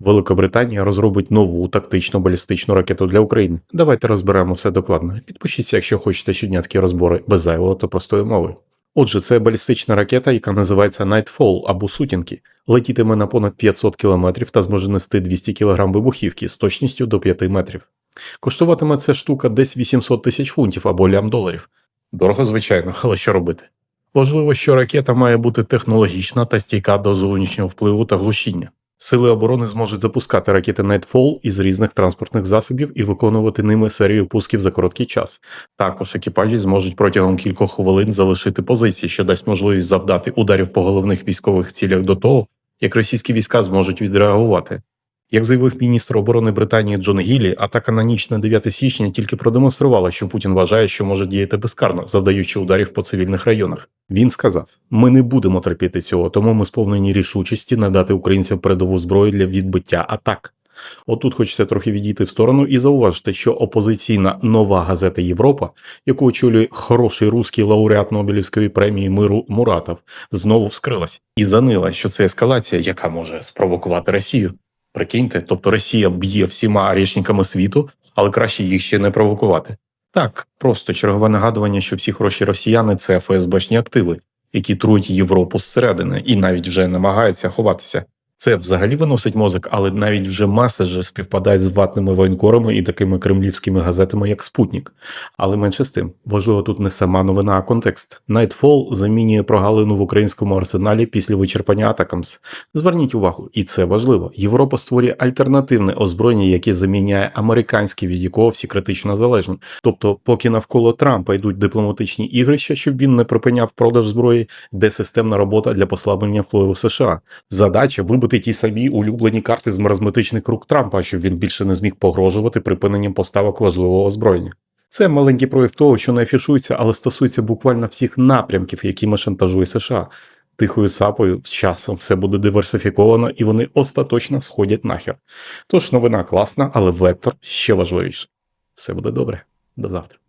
Великобританія розробить нову тактичну балістичну ракету для України. Давайте розберемо все докладно. Підпишіться, якщо хочете щодня такі розбори без зайвого та простої мови. Отже, це балістична ракета, яка називається Nightfall або Сутінки. Летітиме на понад 500 км та зможе нести 200 кг вибухівки з точністю до 5 метрів. Коштуватиме ця штука десь 800 тисяч фунтів або лям доларів. Дорого, звичайно, але що робити? Важливо, що ракета має бути технологічна та стійка до зовнішнього впливу та глушіння. Сили оборони зможуть запускати ракети Nightfall із різних транспортних засобів і виконувати ними серію пусків за короткий час. Також екіпажі зможуть протягом кількох хвилин залишити позиції, що дасть можливість завдати ударів по головних військових цілях до того, як російські війська зможуть відреагувати. Як заявив міністр оборони Британії Джон Гіллі, атака на ніч на 9 січня тільки продемонструвала, що Путін вважає, що може діяти безкарно, завдаючи ударів по цивільних районах. Він сказав: Ми не будемо терпіти цього, тому ми сповнені рішучості надати українцям передову зброю для відбиття атак. Отут хочеться трохи відійти в сторону і зауважити, що опозиційна нова газета Європа, яку очолює хороший русський лауреат Нобелівської премії миру Муратов, знову вскрилась і занила, що це ескалація, яка може спровокувати Росію. Прикиньте, тобто Росія б'є всіма річниками світу, але краще їх ще не провокувати. Так, просто чергове нагадування, що всі хороші росіяни це ФСБшні активи, які трують Європу зсередини і навіть вже намагаються ховатися. Це взагалі виносить мозок, але навіть вже меседжі співпадають з ватними воєнкорами і такими кремлівськими газетами, як Спутник. Але менше з тим, важливо тут не сама новина, а контекст. Nightfall замінює прогалину в українському арсеналі після вичерпання Атакамс. Зверніть увагу, і це важливо. Європа створює альтернативне озброєння, яке заміняє американське, від якого всі критично залежні. Тобто, поки навколо Трампа йдуть дипломатичні ігрища, щоб він не припиняв продаж зброї, де системна робота для послаблення впливу США. Задача вибити ті самі улюблені карти з маразматичних рук Трампа, щоб він більше не зміг погрожувати припиненням поставок важливого озброєння. Це маленький прояв того, що не афішується, але стосується буквально всіх напрямків, якими шантажує США. Тихою сапою з часом все буде диверсифіковано і вони остаточно сходять нахер. Тож новина класна, але вектор ще важливіше. Все буде добре. До завтра.